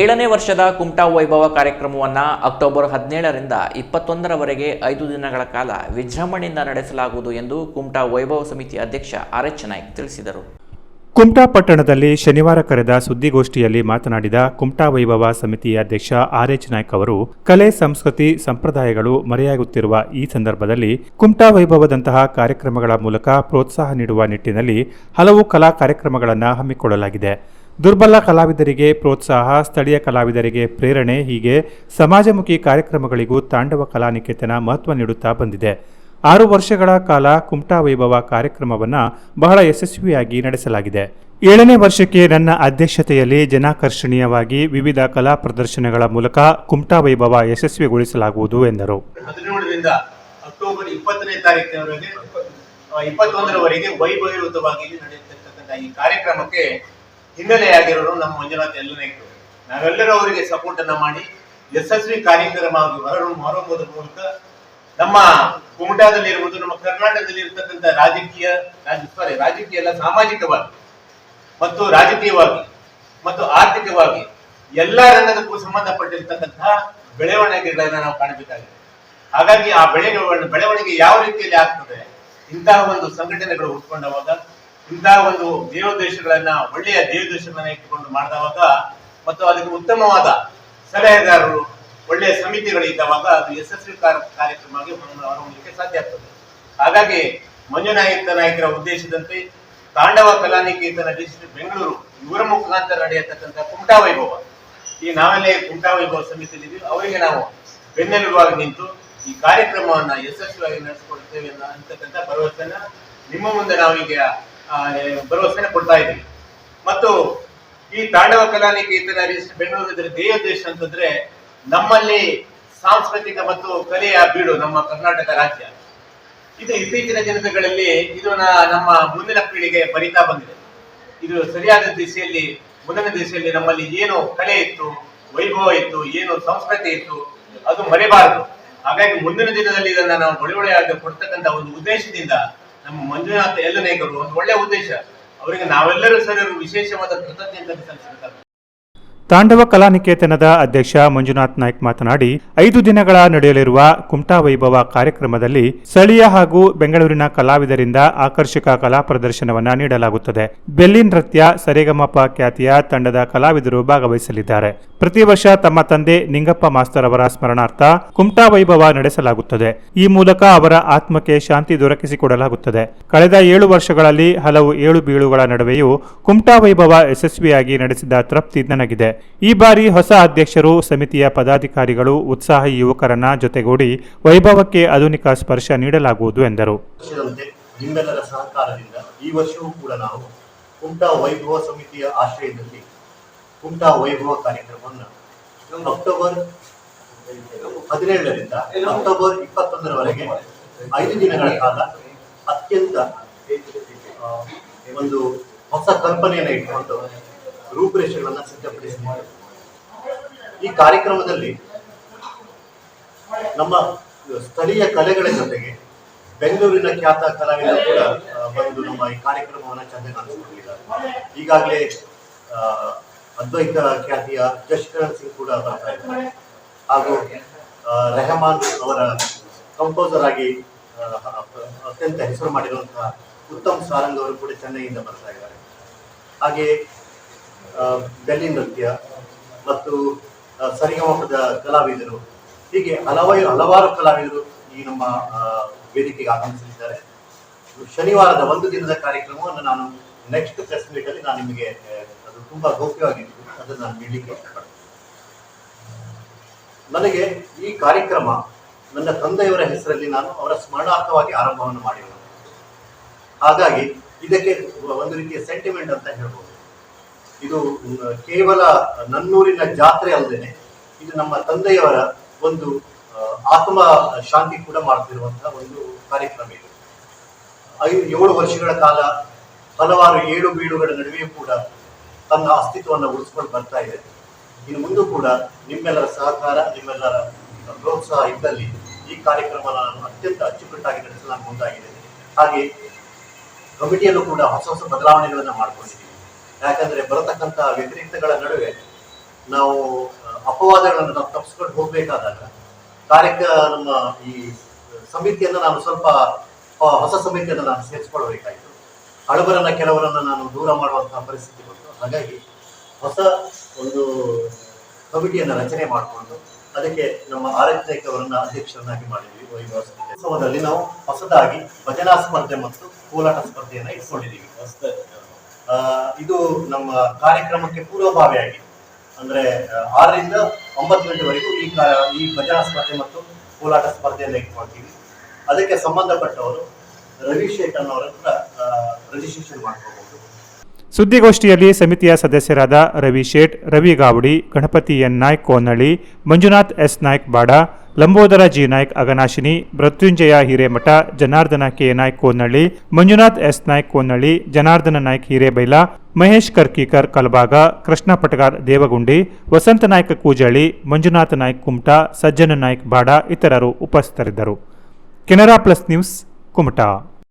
ಏಳನೇ ವರ್ಷದ ಕುಮಟಾ ವೈಭವ ಕಾರ್ಯಕ್ರಮವನ್ನು ಅಕ್ಟೋಬರ್ ಹದಿನೇಳರಿಂದ ಇಪ್ಪತ್ತೊಂದರವರೆಗೆ ಐದು ದಿನಗಳ ಕಾಲ ವಿಜೃಂಭಣೆಯಿಂದ ನಡೆಸಲಾಗುವುದು ಎಂದು ಕುಮಟಾ ವೈಭವ ಸಮಿತಿ ಅಧ್ಯಕ್ಷ ಆರ್ ಎಚ್ ನಾಯ್ಕ್ ತಿಳಿಸಿದರು. ಕುಮಟಾ ಪಟ್ಟಣದಲ್ಲಿ ಶನಿವಾರ ಕರೆದ ಸುದ್ದಿಗೋಷ್ಠಿಯಲ್ಲಿ ಮಾತನಾಡಿದ ಕುಮಟಾ ವೈಭವ ಸಮಿತಿ ಅಧ್ಯಕ್ಷ ಆರ್ ಎಚ್ ನಾಯ್ಕ್ ಅವರು, ಕಲೆ, ಸಂಸ್ಕೃತಿ, ಸಂಪ್ರದಾಯಗಳು ಮರೆಯಾಗುತ್ತಿರುವ ಈ ಸಂದರ್ಭದಲ್ಲಿ ಕುಮಟಾ ವೈಭವದಂತಹ ಕಾರ್ಯಕ್ರಮಗಳ ಮೂಲಕ ಪ್ರೋತ್ಸಾಹ ನೀಡುವ ನಿಟ್ಟಿನಲ್ಲಿ ಹಲವು ಕಲಾ ಕಾರ್ಯಕ್ರಮಗಳನ್ನು ಹಮ್ಮಿಕೊಳ್ಳಲಾಗಿದೆ. ದುರ್ಬಲ ಕಲಾವಿದರಿಗೆ ಪ್ರೋತ್ಸಾಹ, ಸ್ಥಳೀಯ ಕಲಾವಿದರಿಗೆ ಪ್ರೇರಣೆ, ಹೀಗೆ ಸಮಾಜಮುಖಿ ಕಾರ್ಯಕ್ರಮಗಳಿಗೂ ತಾಂಡವ ಕಲಾನಿಕೇತನ ಮಹತ್ವ ನೀಡುತ್ತಾ ಬಂದಿದೆ. ಆರು ವರ್ಷಗಳ ಕಾಲ ಕುಮಟಾ ವೈಭವ ಕಾರ್ಯಕ್ರಮವನ್ನು ಬಹಳ ಯಶಸ್ವಿಯಾಗಿ ನಡೆಸಲಾಗಿದೆ. ಏಳನೇ ವರ್ಷಕ್ಕೆ ನನ್ನ ಅಧ್ಯಕ್ಷತೆಯಲ್ಲಿ ಜನಾಕರ್ಷಣೀಯವಾಗಿ ವಿವಿಧ ಕಲಾ ಪ್ರದರ್ಶನಗಳ ಮೂಲಕ ಕುಮಟಾ ವೈಭವ ಯಶಸ್ವಿಗೊಳಿಸಲಾಗುವುದು ಎಂದರು. ಅಕ್ಟೋಬರ್ ಇಪ್ಪತ್ತನೇ ತಾರೀಕಿನವರೆಗೆ ಇಪ್ಪತ್ತೊಂದರವರೆಗೆ ವೈಭವಯುತವಾಗಿ ನಡೆಯುತ್ತಿರ್ತಕ್ಕಂಥ ಈ ಕಾರ್ಯಕ್ರಮಕ್ಕೆ ಹಿನ್ನೆಲೆಯಾಗಿರೋರು ನಮ್ಮ ಮಂಜುನಾಥ್ ಎಲ್ಲನಾಯ್ಕರು ನಾವೆಲ್ಲರೂ ಅವರಿಗೆ ಸಪೋರ್ಟ್ ಅನ್ನ ಮಾಡಿ ಯಶಸ್ವಿ ಕಾರ್ಯಕ್ರಮವಾಗಿ ಹೊರ ಹೊರಹೊಮ್ಮುವುದರ ಮೂಲಕ ನಮ್ಮ ಕುಮಟಾದಲ್ಲಿ ಇರುವುದು ನಮ್ಮ ಕರ್ನಾಟಕದಲ್ಲಿ ಇರತಕ್ಕಂಥ ರಾಜಕೀಯ, ರಾಜ- ಸಾರಿ ರಾಜಕೀಯ ಎಲ್ಲ ಸಾಮಾಜಿಕವಾಗಿ ಮತ್ತು ರಾಜಕೀಯವಾಗಿ ಮತ್ತು ಆರ್ಥಿಕವಾಗಿ ಎಲ್ಲ ರಂಗದಕ್ಕೂ ಸಂಬಂಧಪಟ್ಟಿರ್ತಕ್ಕಂತಹ ಬೆಳವಣಿಗೆಗಳನ್ನ ನಾವು ಕಾಣಬೇಕಾಗಿದೆ. ಹಾಗಾಗಿ ಆ ಬೆಳೆ ಬೆಳವಣಿಗೆ ಯಾವ ರೀತಿಯಲ್ಲಿ ಆಗ್ತದೆ ಇಂತಹ ಒಂದು ಸಂಘಟನೆಗಳು ಹುಟ್ಕೊಂಡವಾಗ ಇಂತಹ ಒಂದು ದೇವೋದ್ದೇಶಗಳನ್ನ ಒಳ್ಳೆಯ ದೇವೋದ್ದೇಶಗಳನ್ನ ಇಟ್ಟುಕೊಂಡು ಮಾಡಿದವಾಗ ಮತ್ತು ಅದಕ್ಕೆ ಉತ್ತಮವಾದ ಸಲಹೆಗಾರರು, ಒಳ್ಳೆಯ ಸಮಿತಿಗಳು ಇದ್ದವಾಗ ಅದು ಯಶಸ್ವಿ ಕಾರ್ಯ- ಕಾರ್ಯಕ್ರಮವಾಗಿ ಹೊರ- ಹೊರಹೊಮ್ಮಲಿಕ್ಕೆ ಸಾಧ್ಯ ಆಗ್ತದೆ. ಹಾಗಾಗಿ ಮಂಜುನಾಯಕ ನಾಯಕರ ಉದ್ದೇಶದಂತೆ ತಾಂಡವ ಕಲಾನಿಕೇತನ ಡಿಸ್ಟ್ರಿಕ್ಟ್ ಬೆಂಗಳೂರು ಇವರ ಮುಖಾಂತರ ನಡೆಯತಕ್ಕಂಥ ಕುಮಟಾ ವೈಭವ ಈ ನಾವೆಲ್ಲೇ ಕುಮಟಾ ವೈಭವ ಸಮಿತಿಯಲ್ಲಿ ಅವರಿಗೆ ನಾವು ಬೆನ್ನೆಲುಬಾಗಿ ನಿಂತು ಈ ಕಾರ್ಯಕ್ರಮವನ್ನ ಯಶಸ್ವಿಯಾಗಿ ನಡೆಸಿಕೊಡ್ತೇವೆ ಅನ್ನೋ ಅಂತಕ್ಕಂಥ ಭರವಸೆನ ನಿಮ್ಮ ಮುಂದೆ ನಾವೀಗ ಆ, ಭರವಸೆನ ಕೊಡ್ತಾ ಇದ್ದೀವಿ ಮತ್ತು ಈ ತಾಂಡವ ಕಲಾನಿಕೇತನ ಬೆಂಗಳೂರು ಇದರ ದೇಶ ಅಂತಂದ್ರೆ ನಮ್ಮಲ್ಲಿ ಸಾಂಸ್ಕೃತಿಕ ಮತ್ತು ಕಲೆಯ ಬೀಡು ನಮ್ಮ ಕರ್ನಾಟಕ ರಾಜ್ಯ. ಇದು ಇತ್ತೀಚಿನ ದಿನಗಳಲ್ಲಿ ಇದು ನಮ್ಮ ಮುಂದಿನ ಪೀಳಿಗೆ ಬರಿತಾ ಬಂದಿದೆ. ಇದು ಸರಿಯಾದ ದಿಸೆಯಲ್ಲಿ ಮುಂದಿನ ದಿಸೆಯಲ್ಲಿ ನಮ್ಮಲ್ಲಿ ಏನು ಕಲೆ ಇತ್ತು ವೈಭವ ಇತ್ತು ಏನು ಸಂಸ್ಕೃತಿ ಇತ್ತು ಅದು ಮರೆಬಾರದು. ಹಾಗಾಗಿ ಮುಂದಿನ ದಿನದಲ್ಲಿ ಇದನ್ನ ನಾವು ಒಳ್ಳೆಯಾಗಿ ಕೊಡ್ತಕ್ಕಂಥ ಒಂದು ಉದ್ದೇಶದಿಂದ ನಮ್ಮ ಮಂಜುನಾಥ ಎಲ್ಲನೇಕರು ಒಂದು ಒಳ್ಳೆ ಉದ್ದೇಶ. ಅವರಿಗೆ ನಾವೆಲ್ಲರೂ ಸರಿ ವಿಶೇಷವಾದ ಕೃತಜ್ಞತೆ ಸಲ್ಲಿಸಬೇಕಾಗ್ತದೆ. ತಾಂಡವ ಕಲಾನಿಕೇತನದ ಅಧ್ಯಕ್ಷ ಮಂಜುನಾಥ್ ನಾಯ್ಕ್ ಮಾತನಾಡಿ, ಐದು ದಿನಗಳ ನಡೆಯಲಿರುವ ಕುಮಟಾ ವೈಭವ ಕಾರ್ಯಕ್ರಮದಲ್ಲಿ ಸ್ಥಳೀಯ ಹಾಗೂ ಬೆಂಗಳೂರಿನ ಕಲಾವಿದರಿಂದ ಆಕರ್ಷಕ ಕಲಾ ಪ್ರದರ್ಶನವನ್ನು ನೀಡಲಾಗುತ್ತದೆ. ಬೆಲ್ಲಿ ನೃತ್ಯ ಸರಿಗಮಪ ಖ್ಯಾತಿಯ ತಂಡದ ಕಲಾವಿದರು ಭಾಗವಹಿಸಲಿದ್ದಾರೆ. ಪ್ರತಿ ವರ್ಷ ತಮ್ಮ ತಂದೆ ನಿಂಗಪ್ಪ ಮಾಸ್ತರ್ ಅವರ ಸ್ಮರಣಾರ್ಥ ಕುಮಟಾ ವೈಭವ ನಡೆಸಲಾಗುತ್ತದೆ. ಈ ಮೂಲಕ ಅವರ ಆತ್ಮಕ್ಕೆ ಶಾಂತಿ ದೊರಕಿಸಿಕೊಡಲಾಗುತ್ತದೆ. ಕಳೆದ ಏಳು ವರ್ಷಗಳಲ್ಲಿ ಹಲವು ಏಳು ಬೀಳುಗಳ ನಡುವೆಯೂ ಕುಮಟಾ ವೈಭವ ಯಶಸ್ವಿಯಾಗಿ ನಡೆಸಿದ ತೃಪ್ತಿ ನನಗಿದೆ. ಈ ಬಾರಿ ಹೊಸ ಅಧ್ಯಕ್ಷರು ಸಮಿತಿಯ ಪದಾಧಿಕಾರಿಗಳು ಉತ್ಸಾಹಿ ಯುವಕರನ್ನ ಜೊತೆಗೂಡಿ ವೈಭವಕ್ಕೆ ಆಧುನಿಕ ಸ್ಪರ್ಶ ನೀಡಲಾಗುವುದು ಎಂದರು. ನಿಮ್ಮೆಲ್ಲರ ಸಹಕಾರದಿಂದ ಈ ವರ್ಷವೂ ಕೂಡ ನಾವು ಕುಮಟಾ ವೈಭವ ಸಮಿತಿಯ ಆಶ್ರಯದಲ್ಲಿ ಕುಮಟಾ ವೈಭವ ಕಾರ್ಯಕ್ರಮವನ್ನು ಅಕ್ಟೋಬರ್ ಹದಿನೇಳರಿಂದ ಅಕ್ಟೋಬರ್ ಇಪ್ಪತ್ತೊಂದರವರೆಗೆ ಐದು ದಿನಗಳ ಕಾಲ ಅತ್ಯಂತ ಒಂದು ಹೊಸ ಕಲ್ಪನೆಯನ್ನು ಇಟ್ಟುಕೊಂಡು ರೂಪುರೇಷೆಗಳನ್ನು ಸಿದ್ಧಪಡಿಸಿದ್ದಾರೆ ಈ ಕಾರ್ಯಕ್ರಮದಲ್ಲಿ ನಮ್ಮ ಸ್ಥಳೀಯ ಕಲೆಗಳ ಜೊತೆಗೆ ಬೆಂಗಳೂರಿನ ಖ್ಯಾತ ಕಲಾವಿದರು ಕೂಡ ಬಂದು ನಮ್ಮ ಈ ಕಾರ್ಯಕ್ರಮವನ್ನು ಚೆನ್ನಾಗಿ ಕಾಣಿಸಿಕೊಂಡಿದ್ದಾರೆ. ಈಗಾಗಲೇ ಅದ್ವೈತ ಖ್ಯಾತಿಯ ಜಶ್ಕರಣ್ ಸಿಂಗ್ ಕೂಡ ಬರ್ತಾ ಇದ್ದಾರೆ. ಹಾಗೂ ರೆಹಮಾನ್ ಅವರ ಕಂಪೋಸರ್ ಆಗಿ ಅತ್ಯಂತ ಹೆಸರು ಮಾಡಿರುವಂತಹ ಉತ್ತಮ್ ಸಾರಂಗ್ ಅವರು ಕೂಡ ಚೆನ್ನೈಯಿಂದ ಬರ್ತಾ ಇದ್ದಾರೆ. ಹಾಗೆ ಬೆಲ್ಲಿ ನೃತ್ಯ ಮತ್ತು ಸರಿಗಮಪದ ಕಲಾವಿದರು. ಹೀಗೆ ಹಲವಾರು ಹಲವಾರು ಕಲಾವಿದರು ಈ ನಮ್ಮ ವೇದಿಕೆಗೆ ಆಗಮಿಸಲಿದ್ದಾರೆ. ಶನಿವಾರದ ಒಂದು ದಿನದ ಕಾರ್ಯಕ್ರಮವನ್ನು ನಾನು ನೆಕ್ಸ್ಟ್ ಪ್ರೆಸ್ ಅಲ್ಲಿ ನಾನು ನಿಮಗೆ ಅದು ತುಂಬಾ ಗೌಪ್ಯವಾಗಿತ್ತು ಅದನ್ನು ನಾನು ನೀಡಲಿಕ್ಕೆ ಇಷ್ಟಪಡ್ತೇನೆ. ನನಗೆ ಈ ಕಾರ್ಯಕ್ರಮ ನನ್ನ ತಂದೆಯವರ ಹೆಸರಲ್ಲಿ ನಾನು ಅವರ ಸ್ಮರಣಾರ್ಥವಾಗಿ ಆರಂಭವನ್ನು ಮಾಡಿರುವ ಹಾಗಾಗಿ ಇದಕ್ಕೆ ಒಂದು ರೀತಿಯ ಸೆಂಟಿಮೆಂಟ್ ಅಂತ ಹೇಳ್ಬೋದು. ಇದು ಕೇವಲ ನನ್ನೂರಿನ ಜಾತ್ರೆ ಅಲ್ಲದೇನೆ ಇದು ನಮ್ಮ ತಂದೆಯವರ ಒಂದು ಆತ್ಮ ಶಾಂತಿ ಕೂಡ ಮಾಡ್ತಿರುವಂತಹ ಒಂದು ಕಾರ್ಯಕ್ರಮ ಇದು. ಐದು ಏಳು ವರ್ಷಗಳ ಕಾಲ ಹಲವಾರು ಏಳು ಬೀಳುಗಳ ನಡುವೆಯೂ ಕೂಡ ತನ್ನ ಅಸ್ತಿತ್ವವನ್ನು ಉಳಿಸ್ಕೊಂಡು ಬರ್ತಾ ಇದೆ. ಇನ್ನು ಮುಂದೆ ಕೂಡ ನಿಮ್ಮೆಲ್ಲರ ಸಹಕಾರ, ನಿಮ್ಮೆಲ್ಲರ ಪ್ರೋತ್ಸಾಹ ಇದ್ದಲ್ಲಿ ಈ ಕಾರ್ಯಕ್ರಮವನ್ನು ಅತ್ಯಂತ ಅಚ್ಚುಕಟ್ಟಾಗಿ ನಡೆಸಲು ಹಾಗೆ, ಕಮಿಟಿಯಲ್ಲೂ ಕೂಡ ಹೊಸ ಹೊಸ ಬದಲಾವಣೆಗಳನ್ನು ಮಾಡ್ಕೊಂಡಿದ್ದೀವಿ. ಯಾಕಂದ್ರೆ ಬರತಕ್ಕಂತಹ ವ್ಯತಿರಿಕ್ತಗಳ ನಡುವೆ ನಾವು ಅಪವಾದಗಳನ್ನು ನಾವು ತಪ್ಪಿಸ್ಕೊಂಡು ಹೋಗ್ಬೇಕಾದಾಗ ಕಾರ್ಯಕ್ರ ನಮ್ಮ ಈ ಸಮಿತಿಯನ್ನು ನಾನು ಸ್ವಲ್ಪ ಹೊಸ ಸಮಿತಿಯನ್ನು ನಾನು ಸೇರಿಸ್ಕೊಳ್ಬೇಕಾಯ್ತು ಹಳಬರನ್ನ ಕೆಲವರನ್ನ ನಾನು ದೂರ ಮಾಡುವಂತಹ ಪರಿಸ್ಥಿತಿ ಬಂತು. ಹಾಗಾಗಿ ಹೊಸ ಒಂದು ಕಮಿಟಿಯನ್ನು ರಚನೆ ಮಾಡಿಕೊಂಡು ಅದಕ್ಕೆ ನಮ್ಮ ಆರೈಕೆ ಅವರನ್ನ ಅಧ್ಯಕ್ಷರನ್ನಾಗಿ ಮಾಡಿದ್ವಿ ವೈಭವ ನಾವು ಹೊಸದಾಗಿ ಭಜನಾ ಸ್ಪರ್ಧೆ ಮತ್ತು ಕೋಲಾಟ ಸ್ಪರ್ಧೆಯನ್ನು ಇಟ್ಕೊಂಡಿದ್ದೀವಿ. ಇದು ನಮ್ಮ ಕಾರ್ಯಕ್ರಮಕ್ಕೆ ಪೂರ್ವಭಾವಿಯಾಗಿ ಅಂದ್ರೆ ಆರರಿಂದ ಒಂಬತ್ತು ಗಂಟೆವರೆಗೂ ಈ ಈ ಭಜನಾ ಸ್ಪರ್ಧೆ ಮತ್ತು ಕೋಲಾಟ ಸ್ಪರ್ಧೆಯನ್ನು ಇಟ್ಕೊಳ್ತೀವಿ. ಅದಕ್ಕೆ ಸಂಬಂಧಪಟ್ಟವರು ರವಿ ಶೇಖರ್ ಅವರ ಹತ್ರ ರಿಜಿಸ್ಟ್ರೇಷನ್ ಮಾಡ್ಕೋಬಹುದು ಸುದ್ದಿಗೋಷ್ಠಿಯಲ್ಲಿ ಸಮಿತಿಯ ಸದಸ್ಯರಾದ Ravi Shet, Ravi Gawadi, Ganapati N Naik Konalli, Manjunath S Naik Bada, Lambodara G Naik Aghanashini, Mrutyunjaya Hiremath, Janardhana K Naik Konalli, Manjunath S Naik Konalli, Janardhana Naik Hirebaila, Mahesh Karkikar Kalabag, Krishna Patagar Devagundi, Vasanta Naik Koojalli, Manjunatha Naik Kumta, Sajjana Naik Bada ಇತರರು ಉಪಸ್ಥಿತರಿದ್ದರು. Canara plus news Kumta.